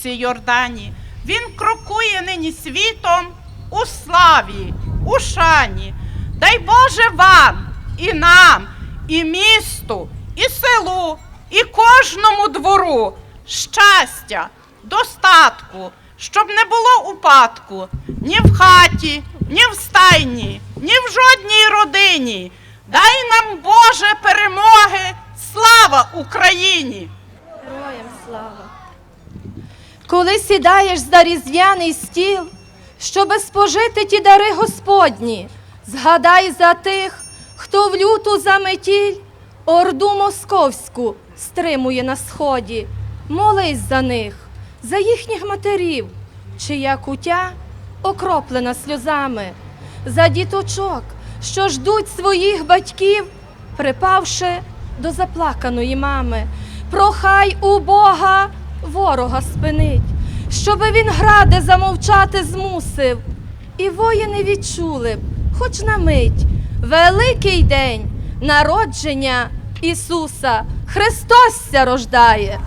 річці Йордані. Він крокує нині світом у славі, у шані. Дай Боже вам і нам, і місту, і селу, і кожному двору щастя, достатку, щоб не було упадку ні в хаті, ні в стайні, ні в жодній родині. Дай нам, Боже, перемоги! Слава Україні! Героям слава. Коли сідаєш за різдвяний стіл, щоби спожити ті дари Господні, згадай за тих, хто в люту заметіль орду московську стримує на сході. Молись за них, за їхніх матерів, чия кутя окроплена сльозами, за діточок, що ждуть своїх батьків, припавши до заплаканої мами. Прохай у Бога ворога спинить, щоби він гради замовчати змусив, і воїни відчули б, хоч на мить, великий день народження Ісуса. Христос ся рождає.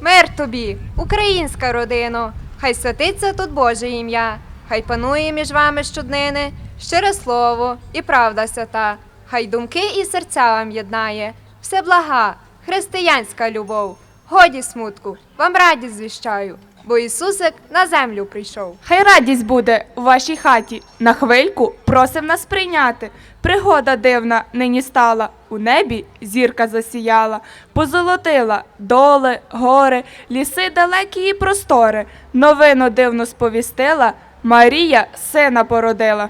Мир тобі, українська родино, хай святиться тут Боже ім'я, хай панує між вами щоднини, щире слово і правда свята, хай думки і серця вам єднає, все блага, християнська любов, годі смутку, вам радість звіщаю, бо Ісусик на землю прийшов. Хай радість буде у вашій хаті. На хвильку просим нас прийняти. Пригода дивна нині стала. У небі зірка засіяла, позолотила доли, гори, ліси далекі і простори. Новину дивно сповістила. Марія сина породила.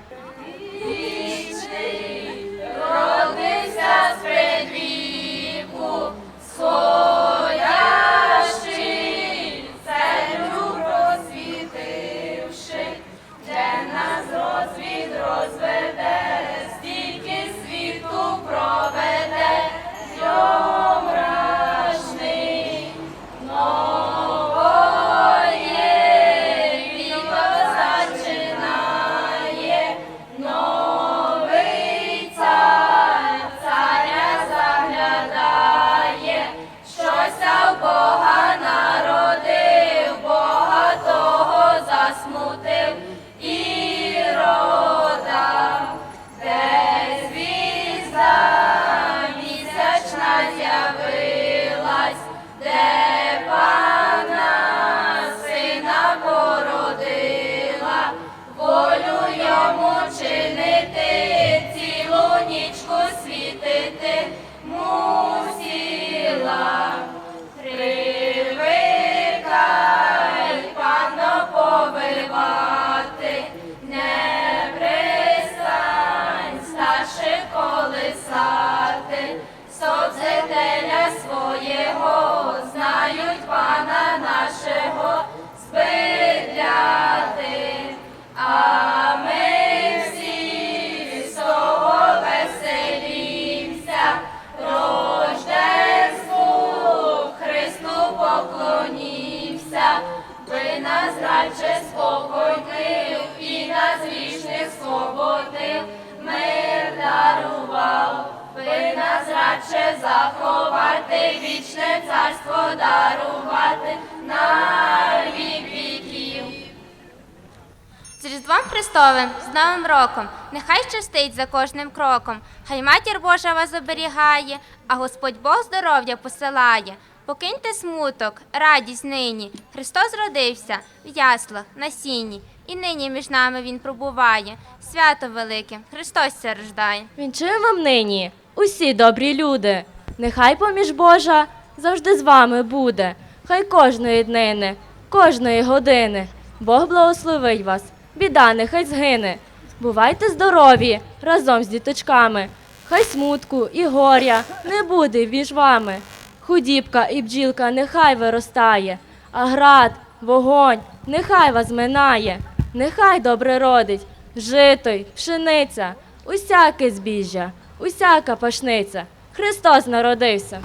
З Різдвом Христовим, з Новим роком, нехай щастить за кожним кроком, хай матір Божа вас оберігає, а Господь Бог здоров'я посилає. Покиньте смуток, радість нині. Христос родився в яслах, на сіні, і нині між нами Він пробуває. Свято велике, Христос рождає. Вінчую вам нині, усі добрі люди. Нехай поміж Божа завжди з вами буде. Хай кожної днини, кожної години. Бог благословить вас, біда нехай згине. Бувайте здорові разом з діточками. Хай смутку і горя не буде між вами. Худібка і бджілка нехай виростає, а град, вогонь нехай вас минає. Нехай добре родить жито й пшениця, усяке збіжжя, усяка пашниця. Христос народився.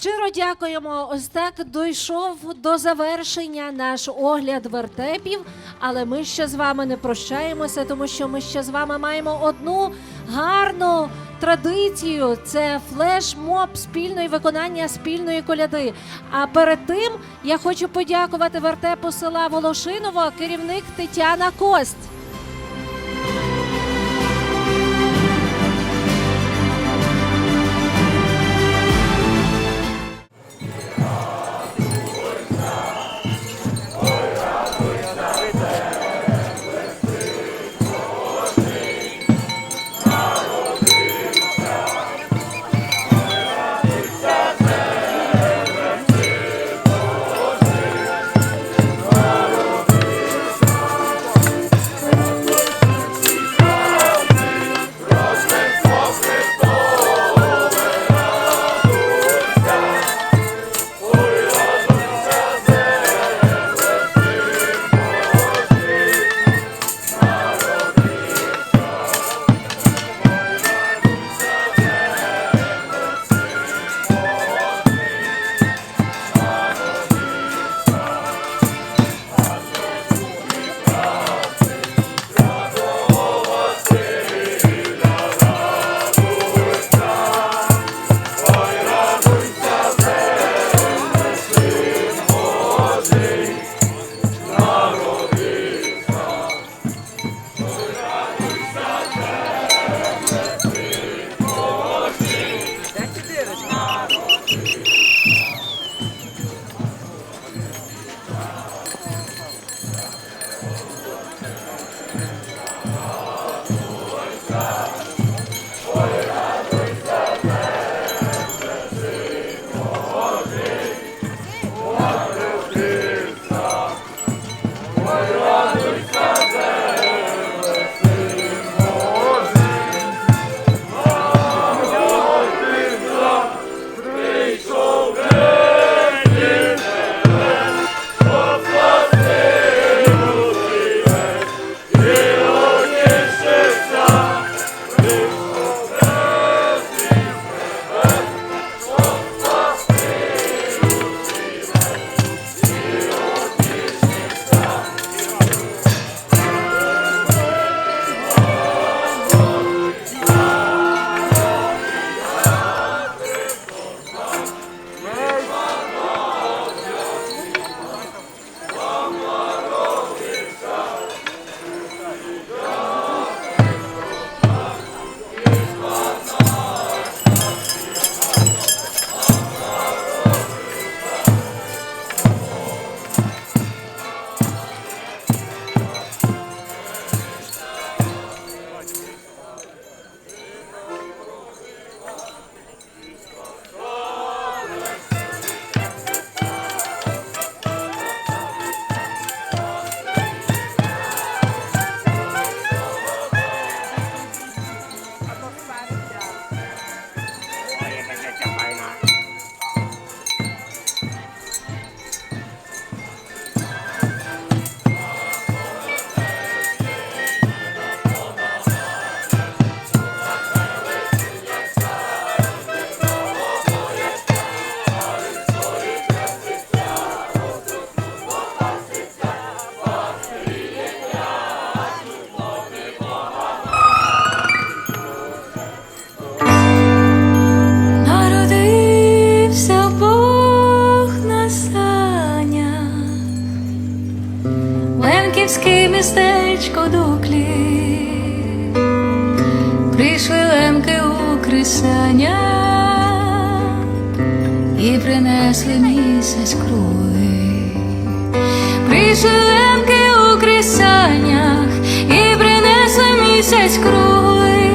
Щиро дякуємо. Ось так дійшов до завершення наш огляд вертепів. Але ми ще з вами не прощаємося, тому що ми ще з вами маємо одну гарну традицією це флешмоб спільної виконання спільної коляди. А перед тим я хочу подякувати вертепу села Волошиново, керівник Тетяна Кость. Народився прийшли лемки у крисання і принесли місяць круги. Прийшли лемки у крисанях і принесли місяць круги.